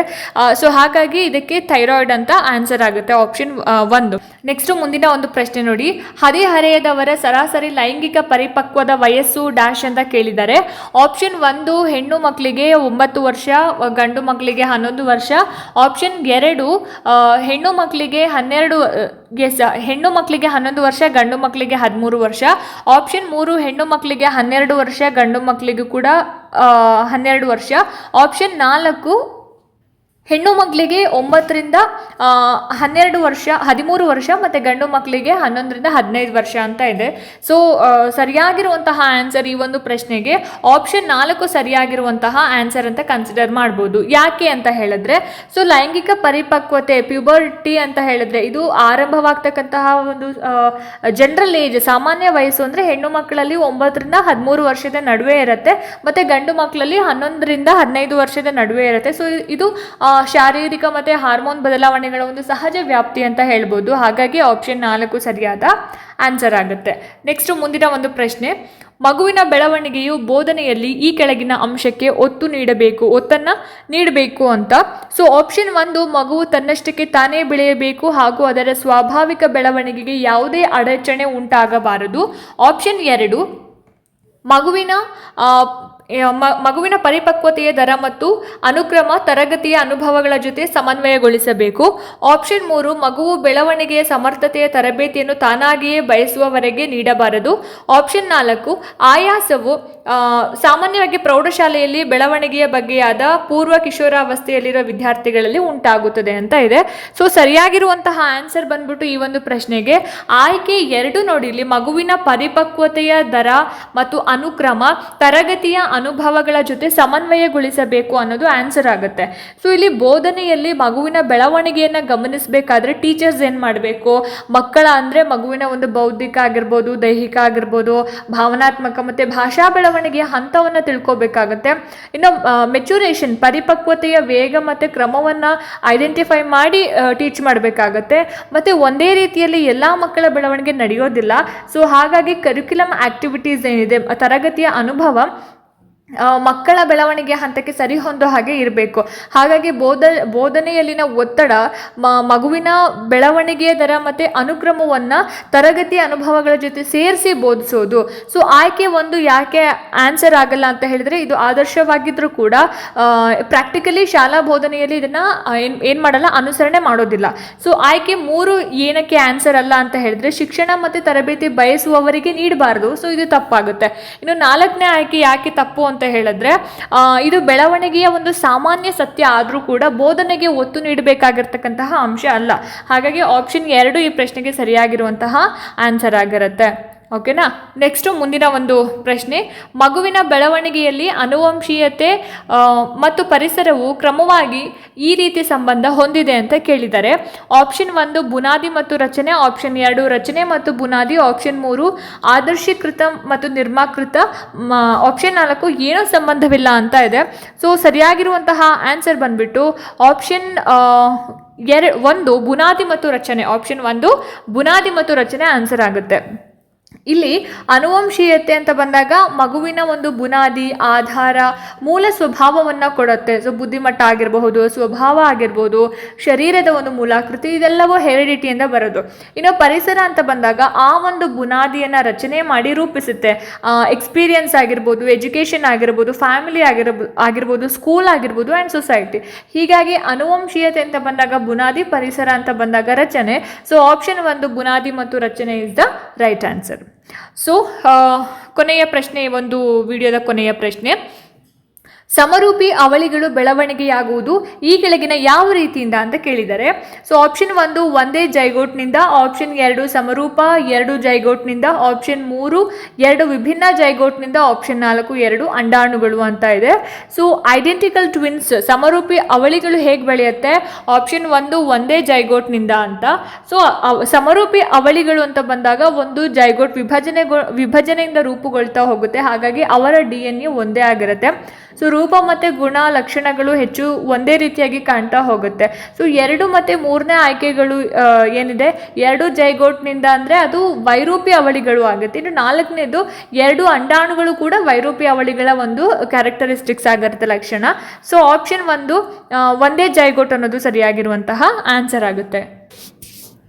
ಸೊ ಹಾಗಾಗಿ ಇದಕ್ಕೆ ಥೈರಾಯ್ಡ್ ಅಂತ ಆನ್ಸರ್ ಆಗುತ್ತೆ ಆಪ್ಷನ್ ಒಂದು. ನೆಕ್ಸ್ಟ್ ಮುಂದಿನ ಒಂದು ಪ್ರಶ್ನೆ ನೋಡಿ. ಹದಿಹರೆಯದವರ ಸರಾಸರಿ ಲೈಂಗಿಕ ಪರಿಪಕ್ವದ ವಯಸ್ಸು ಡ್ಯಾಶ್ ಅಂತ ಕೇಳಿದ್ದಾರೆ. ಆಪ್ಷನ್ ಒಂದು, ಹೆಣ್ಣು ಮಕ್ಕಳಿಗೆ ಒಂಬತ್ತು ವರ್ಷ, ಗಂಡು ಮಕ್ಕಳಿಗೆ ಹನ್ನೊಂದು ವರ್ಷ. ಆಪ್ಷನ್ ಎರಡು ಹೆಣ್ಣು ಮಕ್ಕಳಿಗೆ ಹನ್ನೆರಡು ಎಸ್ ಹೆಣ್ಣು ಮಕ್ಕಳಿಗೆ ಹನ್ನೊಂದು ವರ್ಷ, ಗಂಡು ಮಕ್ಕಳಿಗೆ ಹದಿಮೂರು ವರ್ಷ. ಆಪ್ಷನ್ ಮೂರು, ಹೆಣ್ಣು ಮಕ್ಕಳಿಗೆ ಹನ್ನೆರಡು ವರ್ಷ, ಗಂಡು ಮಕ್ಕಳಿಗೂ ಕೂಡ ಹನ್ನೆರಡು ವರ್ಷ. ಆಪ್ಷನ್ ನಾಲ್ಕು ಹೆಣ್ಣು ಮಕ್ಕಳಿಗೆ ಒಂಬತ್ತರಿಂದ ಹನ್ನೆರಡು ವರ್ಷ, ಹದಿಮೂರು ವರ್ಷ ಮತ್ತು ಗಂಡು ಮಕ್ಕಳಿಗೆ ಹನ್ನೊಂದರಿಂದ ಹದಿನೈದು ವರ್ಷ ಅಂತ ಇದೆ. ಸೊ ಸರಿಯಾಗಿರುವಂತಹ ಆನ್ಸರ್ ಈ ಒಂದು ಪ್ರಶ್ನೆಗೆ ಆಪ್ಷನ್ ನಾಲ್ಕು ಸರಿಯಾಗಿರುವಂತಹ ಆನ್ಸರ್ ಅಂತ ಕನ್ಸಿಡರ್ ಮಾಡ್ಬೋದು. ಯಾಕೆ ಅಂತ ಹೇಳಿದ್ರೆ ಸೊ ಲೈಂಗಿಕ ಪರಿಪಕ್ವತೆ ಪ್ಯೂಬರ್ಟಿ ಅಂತ ಹೇಳಿದ್ರೆ ಇದು ಆರಂಭವಾಗ್ತಕ್ಕಂತಹ ಒಂದು ಜನರಲ್ ಏಜ್ ಸಾಮಾನ್ಯ ವಯಸ್ಸು ಅಂದರೆ ಹೆಣ್ಣು ಮಕ್ಕಳಲ್ಲಿ ಒಂಬತ್ತರಿಂದ ಹದಿಮೂರು ವರ್ಷದ ನಡುವೆ ಇರುತ್ತೆ, ಮತ್ತು ಗಂಡು ಮಕ್ಕಳಲ್ಲಿ ಹನ್ನೊಂದರಿಂದ ಹದಿನೈದು ವರ್ಷದ ನಡುವೆ ಇರುತ್ತೆ. ಸೊ ಇದು ಶಾರೀರಿಕ ಮತ್ತು ಹಾರ್ಮೋನ್ ಬದಲಾವಣೆಗಳ ಒಂದು ಸಹಜ ವ್ಯಾಪ್ತಿ ಅಂತ ಹೇಳ್ಬೋದು. ಹಾಗಾಗಿ ಆಪ್ಷನ್ ನಾಲ್ಕು ಸರಿಯಾದ ಆನ್ಸರ್ ಆಗುತ್ತೆ. ನೆಕ್ಸ್ಟ್ ಮುಂದಿನ ಒಂದು ಪ್ರಶ್ನೆ, ಮಗುವಿನ ಬೆಳವಣಿಗೆಯು ಬೋಧನೆಯಲ್ಲಿ ಈ ಕೆಳಗಿನ ಅಂಶಕ್ಕೆ ಒತ್ತು ನೀಡಬೇಕು, ಒತ್ತನ್ನು ನೀಡಬೇಕು ಅಂತ. ಸೊ ಆಪ್ಷನ್ ಒಂದು, ಮಗುವು ತನ್ನಷ್ಟಕ್ಕೆ ತಾನೇ ಬೆಳೆಯಬೇಕು ಹಾಗೂ ಅದರ ಸ್ವಾಭಾವಿಕ ಬೆಳವಣಿಗೆಗೆ ಯಾವುದೇ ಅಡಚಣೆ ಉಂಟಾಗಬಾರದು. ಆಪ್ಷನ್ ಎರಡು, ಮಗುವಿನ ಮಗುವಿನ ಪರಿಪಕ್ವತೆಯ ದರ ಮತ್ತು ಅನುಕ್ರಮ ತರಗತಿಯ ಅನುಭವಗಳ ಜೊತೆ ಸಮನ್ವಯಗೊಳಿಸಬೇಕು. ಆಪ್ಷನ್ ಮೂರು, ಮಗುವು ಬೆಳವಣಿಗೆಯ ಸಮರ್ಥತೆಯ ತರಬೇತಿಯನ್ನು ತಾನಾಗಿಯೇ ಬಯಸುವವರೆಗೆ ನೀಡಬಾರದು. ಆಪ್ಷನ್ ನಾಲ್ಕು, ಆಯಾಸವು ಸಾಮಾನ್ಯವಾಗಿ ಪ್ರೌಢಶಾಲೆಯಲ್ಲಿ ಬೆಳವಣಿಗೆಯ ಬಗ್ಗೆಯಾದ ಪೂರ್ವ ಕಿಶೋರಾವಸ್ಥೆಯಲ್ಲಿರುವ ವಿದ್ಯಾರ್ಥಿಗಳಲ್ಲಿ ಉಂಟಾಗುತ್ತದೆ ಅಂತ ಇದೆ. ಸೊ ಸರಿಯಾಗಿರುವಂತಹ ಆನ್ಸರ್ ಬಂದ್ಬಿಟ್ಟು ಈ ಒಂದು ಪ್ರಶ್ನೆಗೆ ಆಯ್ಕೆ ಎರಡು ನೋಡಿ ಇಲ್ಲಿ ಮಗುವಿನ ಪರಿಪಕ್ವತೆಯ ದರ ಮತ್ತು ಅನುಕ್ರಮ, ತರಗತಿಯ ಅನುಭವಗಳ ಜೊತೆ ಸಮನ್ವಯಗೊಳಿಸಬೇಕು ಅನ್ನೋದು ಆನ್ಸರ್ ಆಗುತ್ತೆ. ಸೊ ಇಲ್ಲಿ ಬೋಧನೆಯಲ್ಲಿ ಮಗುವಿನ ಬೆಳವಣಿಗೆಯನ್ನು ಗಮನಿಸಬೇಕಾದ್ರೆ ಟೀಚರ್ಸ್ ಏನು ಮಾಡಬೇಕು? ಮಕ್ಕಳ ಅಂದರೆ ಮಗುವಿನ ಒಂದು ಬೌದ್ಧಿಕ ಆಗಿರ್ಬೋದು, ದೈಹಿಕ ಆಗಿರ್ಬೋದು, ಭಾವನಾತ್ಮಕ ಮತ್ತು ಭಾಷಾ ಬೆಳವಣಿಗೆಯ ಹಂತವನ್ನು ತಿಳ್ಕೊಬೇಕಾಗತ್ತೆ. ಇನ್ನು ಮೆಚುರೇಷನ್ ಪರಿಪಕ್ವತೆಯ ವೇಗ ಮತ್ತು ಕ್ರಮವನ್ನು ಐಡೆಂಟಿಫೈ ಮಾಡಿ ಟೀಚ್ ಮಾಡಬೇಕಾಗತ್ತೆ. ಮತ್ತು ಒಂದೇ ರೀತಿಯಲ್ಲಿ ಎಲ್ಲ ಮಕ್ಕಳ ಬೆಳವಣಿಗೆ ನಡೆಯೋದಿಲ್ಲ. ಸೊ ಹಾಗಾಗಿ ಕರಿಕ್ಯುಲಮ್ ಆ್ಯಕ್ಟಿವಿಟೀಸ್ ಏನಿದೆ, ತರಗತಿಯ ಅನುಭವ ಮಕ್ಕಳ ಬೆಳವಣಿಗೆ ಹಂತಕ್ಕೆ ಸರಿ ಹೊಂದೋ ಹಾಗೆ ಇರಬೇಕು. ಹಾಗಾಗಿ ಬೋಧ, ಬೋಧನೆಯಲ್ಲಿನ ಒತ್ತಡ, ಮ- ಮಗುವಿನ ಬೆಳವಣಿಗೆಯ ದರ ಮತ್ತು ಅನುಕ್ರಮವನ್ನು ತರಗತಿ ಅನುಭವಗಳ ಜೊತೆ ಸೇರಿಸಿ ಬೋಧಿಸೋದು. ಸೊ ಆಯ್ಕೆ ಒಂದು ಯಾಕೆ ಆನ್ಸರ್ ಆಗಲ್ಲ ಅಂತ ಹೇಳಿದರೆ, ಇದು ಆದರ್ಶವಾಗಿದ್ದರೂ ಕೂಡ ಪ್ರಾಕ್ಟಿಕಲಿ ಶಾಲಾ ಬೋಧನೆಯಲ್ಲಿ ಇದನ್ನು ಏನು ಏನು ಮಾಡಲ್ಲ, ಅನುಸರಣೆ ಮಾಡೋದಿಲ್ಲ. ಸೊ ಆಯ್ಕೆ ಮೂರು ಏನಕ್ಕೆ ಆನ್ಸರ್ ಅಲ್ಲ ಅಂತ ಹೇಳಿದ್ರೆ, ಶಿಕ್ಷಣ ಮತ್ತು ತರಬೇತಿ ಬಯಸುವವರಿಗೆ ನೀಡಬಾರ್ದು. ಸೊ ಇದು ತಪ್ಪಾಗುತ್ತೆ. ಇನ್ನು ನಾಲ್ಕನೇ ಆಯ್ಕೆ ಯಾಕೆ ತಪ್ಪು ಅಂತ ಹೇಳಿದ್ರೆ ಇದು ಬೆಳವಣಿಗೆಯ ಒಂದು ಸಾಮಾನ್ಯ ಸತ್ಯ ಆದರೂ ಕೂಡ ಬೋಧನೆಗೆ ಒತ್ತು ನೀಡಬೇಕಾಗಿರ್ತಕ್ಕಂತಹ ಅಂಶ ಅಲ್ಲ. ಹಾಗಾಗಿ ಆಪ್ಷನ್ ಎರಡು ಈ ಪ್ರಶ್ನೆಗೆ ಸರಿಯಾಗಿರುವಂತಹ ಆನ್ಸರ್ ಆಗಿರುತ್ತೆ. ಓಕೆನಾ? ನೆಕ್ಸ್ಟು ಮುಂದಿನ ಒಂದು ಪ್ರಶ್ನೆ. ಮಗುವಿನ ಬೆಳವಣಿಗೆಯಲ್ಲಿ ಅನುವಂಶೀಯತೆ ಮತ್ತು ಪರಿಸರವು ಕ್ರಮವಾಗಿ ಈ ರೀತಿ ಸಂಬಂಧ ಹೊಂದಿದೆ ಅಂತ ಕೇಳಿದ್ದಾರೆ. ಆಪ್ಷನ್ ಒಂದು ಬುನಾದಿ ಮತ್ತು ರಚನೆ ಆಪ್ಷನ್ ಎರಡು ರಚನೆ ಮತ್ತು ಬುನಾದಿ ಆಪ್ಷನ್ ಮೂರು ಆದರ್ಶೀಕೃತ ಮತ್ತು ನಿರ್ಮಾಕೃತ ಆಪ್ಷನ್ ನಾಲ್ಕು ಏನೂ ಸಂಬಂಧವಿಲ್ಲ ಅಂತ ಇದೆ. ಸೊ ಸರಿಯಾಗಿರುವಂತಹ ಆನ್ಸರ್ ಬಂದ್ಬಿಟ್ಟು ಆಪ್ಷನ್ ಎರಡು ಒಂದು ಬುನಾದಿ ಮತ್ತು ರಚನೆ ಆಪ್ಷನ್ ಒಂದು ಬುನಾದಿ ಮತ್ತು ರಚನೆ ಆನ್ಸರ್ ಆಗುತ್ತೆ. ಇಲ್ಲಿ ಅನುವಂಶೀಯತೆ ಅಂತ ಬಂದಾಗ ಮಗುವಿನ ಒಂದು ಬುನಾದಿ, ಆಧಾರ, ಮೂಲ ಸ್ವಭಾವವನ್ನು ಕೊಡುತ್ತೆ. ಸೊ, ಬುದ್ಧಿಮಟ್ಟ ಆಗಿರಬಹುದು, ಸ್ವಭಾವ ಆಗಿರ್ಬೋದು, ಶರೀರದ ಒಂದು ಮೂಲಾಕೃತಿ, ಇದೆಲ್ಲವೂ ಹೆರಿಡಿಟಿಯಿಂದ ಬರೋದು. ಇನ್ನು ಪರಿಸರ ಅಂತ ಬಂದಾಗ ಆ ಒಂದು ಬುನಾದಿಯನ್ನು ರಚನೆ ಮಾಡಿ ರೂಪಿಸುತ್ತೆ. ಎಕ್ಸ್ಪೀರಿಯನ್ಸ್ ಆಗಿರ್ಬೋದು ಎಜುಕೇಷನ್ ಆಗಿರ್ಬೋದು ಫ್ಯಾಮಿಲಿ ಆಗಿರಬ, ಆಗಿರ್ಬೋದು ಸ್ಕೂಲ್ ಆಗಿರ್ಬೋದು ಆ್ಯಂಡ್ ಸೊಸೈಟಿ ಹೀಗಾಗಿ ಅನುವಂಶೀಯತೆ ಅಂತ ಬಂದಾಗ ಬುನಾದಿ, ಪರಿಸರ ಅಂತ ಬಂದಾಗ ರಚನೆ. ಸೊ ಆಪ್ಷನ್ ಒಂದು ಬುನಾದಿ ಮತ್ತು ರಚನೆ is the right answer so ಕೊನೆಯ ಪ್ರಶ್ನೆ ಒಂದು ವಿಡಿಯೋದ ಕೊನೆಯ ಪ್ರಶ್ನೆ. ಸಮರೂಪಿ ಅವಳಿಗಳು ಬೆಳವಣಿಗೆಯಾಗುವುದು ಈ ಕೆಳಗಿನ ಯಾವ ರೀತಿಯಿಂದ ಅಂತ ಕೇಳಿದ್ದಾರೆ ಸೊ ಆಪ್ಷನ್ ಒಂದು ಒಂದೇ ಜೈಗೋಟ್ನಿಂದ ಆಪ್ಷನ್ ಎರಡು ಸಮರೂಪ, ಎರಡು ಜೈಗೋಟ್ನಿಂದ ಆಪ್ಷನ್ ಮೂರು ಎರಡು ವಿಭಿನ್ನ ಜೈಗೋಟ್ನಿಂದ ಆಪ್ಷನ್ ನಾಲ್ಕು ಎರಡು ಅಂಡಾಣುಗಳು ಅಂತ ಇದೆ. ಸೊ ಐಡೆಂಟಿಕಲ್ ಟ್ವಿನ್ಸ್ ಸಮರೂಪಿ ಅವಳಿಗಳು ಹೇಗೆ ಬೆಳೆಯುತ್ತೆ? ಆಪ್ಷನ್ ಒಂದು ಒಂದೇ ಜೈಗೋಟ್ನಿಂದ ಅಂತ. ಸೊ ಸಮರೂಪಿ ಅವಳಿಗಳು ಅಂತ ಬಂದಾಗ ಒಂದು ಜೈಗೋಟ್ ವಿಭಜನೆ ವಿಭಜನೆಯಿಂದ ರೂಪುಗೊಳ್ತಾ ಹೋಗುತ್ತೆ, ಹಾಗಾಗಿ ಅವರ ಡಿ ಎನ್ ಎ ಒಂದೇ ಆಗಿರುತ್ತೆ. ಸೊ ರೂಪ ಮತ್ತು ಗುಣ ಲಕ್ಷಣಗಳು ಹೆಚ್ಚು ಒಂದೇ ರೀತಿಯಾಗಿ ಕಾಣ್ತಾ ಹೋಗುತ್ತೆ. ಸೊ ಎರಡು ಮತ್ತು ಮೂರನೇ ಆಯ್ಕೆಗಳು ಏನಿದೆ? ಎರಡು ಜೈಗೋಟ್ನಿಂದ ಅಂದರೆ ಅದು ವೈರೂಪಿ ಅವಳಿಗಳು ಆಗುತ್ತೆ. ಇನ್ನು ನಾಲ್ಕನೇದು ಎರಡು ಅಂಡಾಣುಗಳು ಕೂಡ ವೈರೂಪಿ ಅವಳಿಗಳ ಒಂದು ಕ್ಯಾರೆಕ್ಟರಿಸ್ಟಿಕ್ಸ್ ಆಗಿರುತ್ತೆ ಲಕ್ಷಣ. ಸೊ ಆಪ್ಷನ್ ಒಂದು ಒಂದೇ ಜೈಗೋಟ್ ಅನ್ನೋದು ಸರಿಯಾಗಿರುವಂತಹ ಆನ್ಸರ್ ಆಗುತ್ತೆ.